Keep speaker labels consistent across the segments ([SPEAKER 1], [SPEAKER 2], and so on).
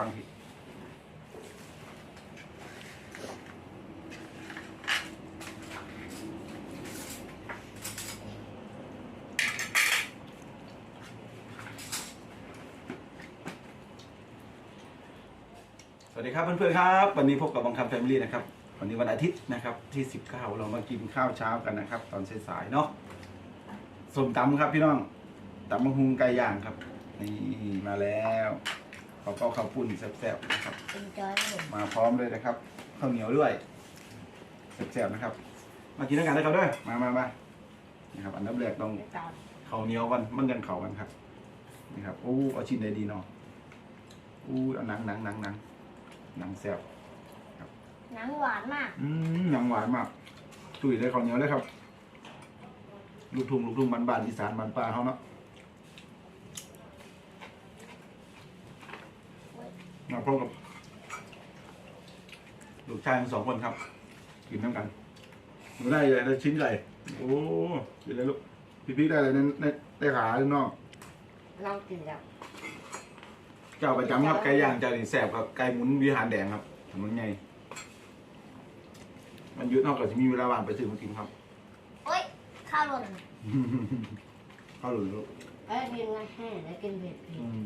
[SPEAKER 1] ฟังผิดสวัสดีครับเพื่อนๆครับ วันนี้พบกับบังคับแฟมิลี่นะครับ วันนี้วันอาทิตย์นะครับที่ 19 เรามากินข้าวเช้ากันนะครับ ตอนสายๆเนาะสมตำครับพี่น้องตำมะฮุงไก่ย่างครับ นี่มาแล้ว ขอก็ข้าวปุ้นแซ่บๆนะครับ
[SPEAKER 2] เป็นจอยผม
[SPEAKER 1] มาพร้อมเลยนะครับข้าวเหนียวด้วยแซ่บๆนะครับ มากินด้วยกันนะครับเด้วยมามามานี่ครับ อันดับแรกต้อง
[SPEAKER 2] ตาม
[SPEAKER 1] ข้าวเหนียวกันมันยังเข่ากันครับนี่ครับโอ้เอาชิ้นใดดีเนาะอู้เอาหนังหนังหนังหนังหนังแซ่บ
[SPEAKER 2] หนังหวานมาก
[SPEAKER 1] อืมหนังหวานมากตุ๋ยเลยข้าวเหนียวเลยครับ ลูกทุ่งลูกทุ่งบ้านบ้านๆอีสานบ้านป่าเขาเนาะมา พร้อมกับลูกชายทั้งสองคนครับ กินน้ำกันหนูได้เลยได้ชิ้นใหญ่โอ้กินเลยลูกพี่พี่ได้เลยในในได้ขาข้างนอก
[SPEAKER 2] ลองกินแล้ว
[SPEAKER 1] เจ้าประจำครับไก่ย่างเจ้านี่แซ่บครับไก่หมุนวิหารแดงครับมันไง มันอยืดนอกจากจะมีเวลาว่างไปซื้อมากินครับ
[SPEAKER 2] โอ๊ยข้าวหล่น
[SPEAKER 1] เข้าหรือลูก
[SPEAKER 2] เอ้ยกินนะแห้งแล้วกินเผ็ด
[SPEAKER 1] อืม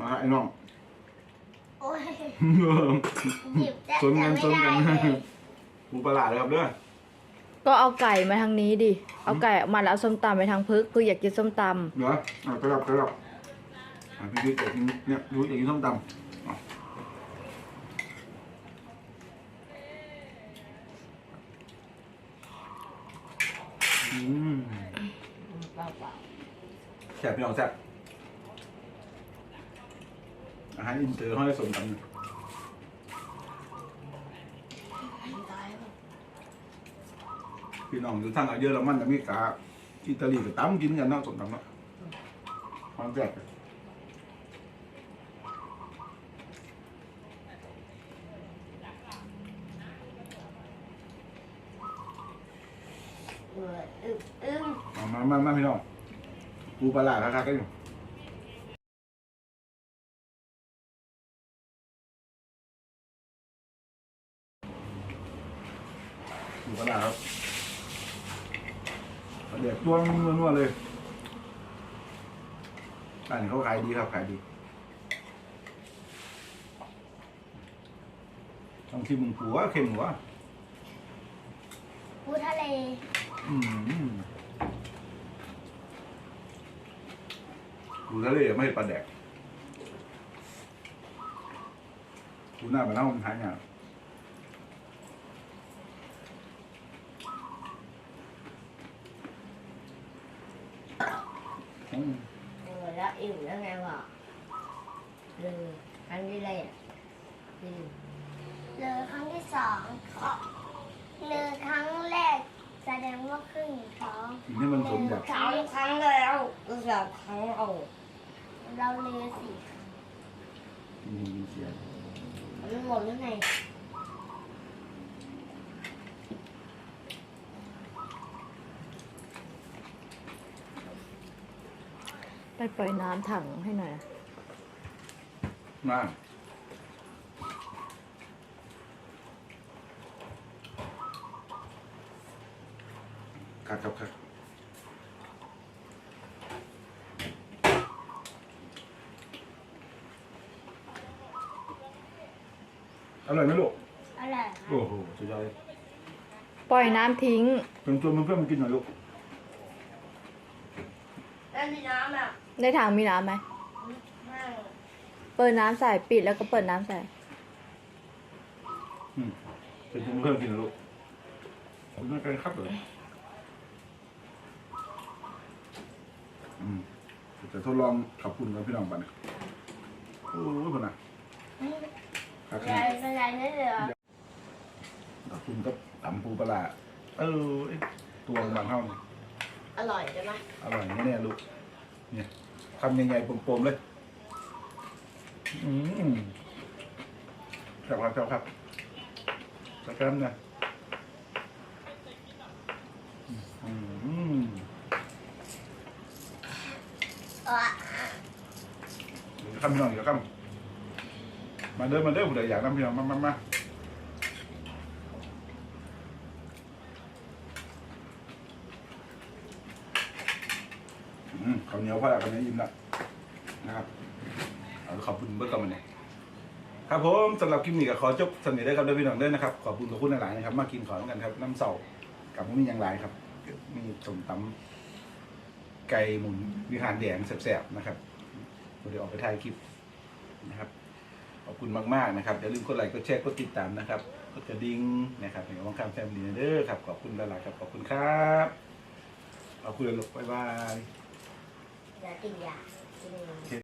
[SPEAKER 1] มาไอ้น้อง
[SPEAKER 2] โอ้ยหยิบแต่
[SPEAKER 1] ชนกันช
[SPEAKER 2] จะ
[SPEAKER 1] น
[SPEAKER 2] ไม่
[SPEAKER 1] กัน
[SPEAKER 2] ได้เลย
[SPEAKER 1] ปูประหลาดเลยครับเด้อ
[SPEAKER 3] ก็เอาไก่มาทางนี้ดิ เอาไก่ออกมาแล้วเอาส้มตำไปทางพึกพึกอยากกินส้มต
[SPEAKER 1] เหรออะกระดับกระดับอะพี่พี่อยากกินเนี่ยดูอยากกินส้มตำอะอืม
[SPEAKER 2] เปล่าเปล่า
[SPEAKER 1] แซ่บพี่น้องแซ่บ อาหารอินเตอร์เขาได้สมกัน
[SPEAKER 2] ตายแล้ว
[SPEAKER 1] พี่น้องอยู่ทางเยอรมันอเมริกาอิตาลีก็ตำกินกันเนาะสมตำเนาะความแซ่บ
[SPEAKER 2] เอออึ้งอึ้ง
[SPEAKER 1] มามามามาพี่น้องปูปลาร้าครับกันอยู่ ปูปลาร้าครับเดี๋ยวตัวนัวๆเลยอันนี้เขาขายดีครับขายดีต้องที่มึงผัวเค็มหัว
[SPEAKER 2] ปูทะเล
[SPEAKER 1] อืมดูทะเลไม่เห็นปลาแดกดูหน้ามันเน่ามันหายาก
[SPEAKER 2] เออแล้วอิ่มแล้วไงวะเลยครั้งที่แรกอืมเลยครั้งที่สองเลยครั้งแรก แสดงว่าครึ่งท้อง
[SPEAKER 1] กินให้มันสมอยาก
[SPEAKER 2] สองครั้งแล้วสองครั้งเอาเราเลยสี่ครั้ง
[SPEAKER 1] กินกินเสีย
[SPEAKER 2] มันหมดแล้วไง
[SPEAKER 3] ปปล่อยน้ำถังให้หน่อย
[SPEAKER 1] มาครับครับครับอร่อยไหมลูก
[SPEAKER 2] อะไร
[SPEAKER 1] โอ้โหสุดยอดเลย
[SPEAKER 3] ปล่อยน้ำทิ้ง
[SPEAKER 1] เป็นตัวมันเพื่อนมันกินหน่อยลูก
[SPEAKER 2] แล้วมีน้ำอะ
[SPEAKER 3] ในถังมีน้ำไหม
[SPEAKER 2] ไม่
[SPEAKER 3] เปิดน้ำใส่ปิดแล้วก็เปิดน้ำใส่
[SPEAKER 1] อืมเป็นตัวมันเพื่อนกินหน่อยลูกคุณน่าจะครับเลยอืมจะทดลองขับคุณกับพี่น้องบ้านนะโอ้โหคนน่ะขับ
[SPEAKER 2] อะไรอะไรนี่เหรอ
[SPEAKER 1] ขับคุณกับตำปูปลาร้าเออไอ้ตัวบางเท่านี่
[SPEAKER 2] อร่อยใช่ไหม
[SPEAKER 1] อร่อยแน่ๆลูกเนี่ย ทำใหญ่ๆปมๆเลย อืมครับครับครับครับสักครั้งนะอืม
[SPEAKER 2] อะ
[SPEAKER 1] เดี๋ยวคำพี่น้องเดี๋ยวครับมาเด้อมาเด้อผู้ใดอยากนํพี่น้องมามามา ข้าวเหนียวพอล้วข้าวเหนียวยิ้มล้วนะครับเอาขอบคุณเบิร์ดก่อนมันเนี่ยครับผมสำหรับคลิปนี้ก็ขอจบสนิทได้ครับด้อพี่น้องด้อนะครับ ขอบคุณขอบคุณหลายๆนะครับ มากินขอแล้วกันครับ น้ำเสากับมีอย่างไรครับ มีสมตำไก่หมุนวิหารแดงแสบๆนะครับเดี๋ยวออกไปถ่ายคลิปนะครับขอบคุณมากๆนะครับอย่าลืมกดไลค์กดแชร์กดติดตามนะครับกดกระดิ่งนะครับในวังคำแฟมิลี่เด้อครับขอบคุณหลายๆครับขอบคุณครับขอบคุณลูกบ๊ายบาย
[SPEAKER 2] Jadi.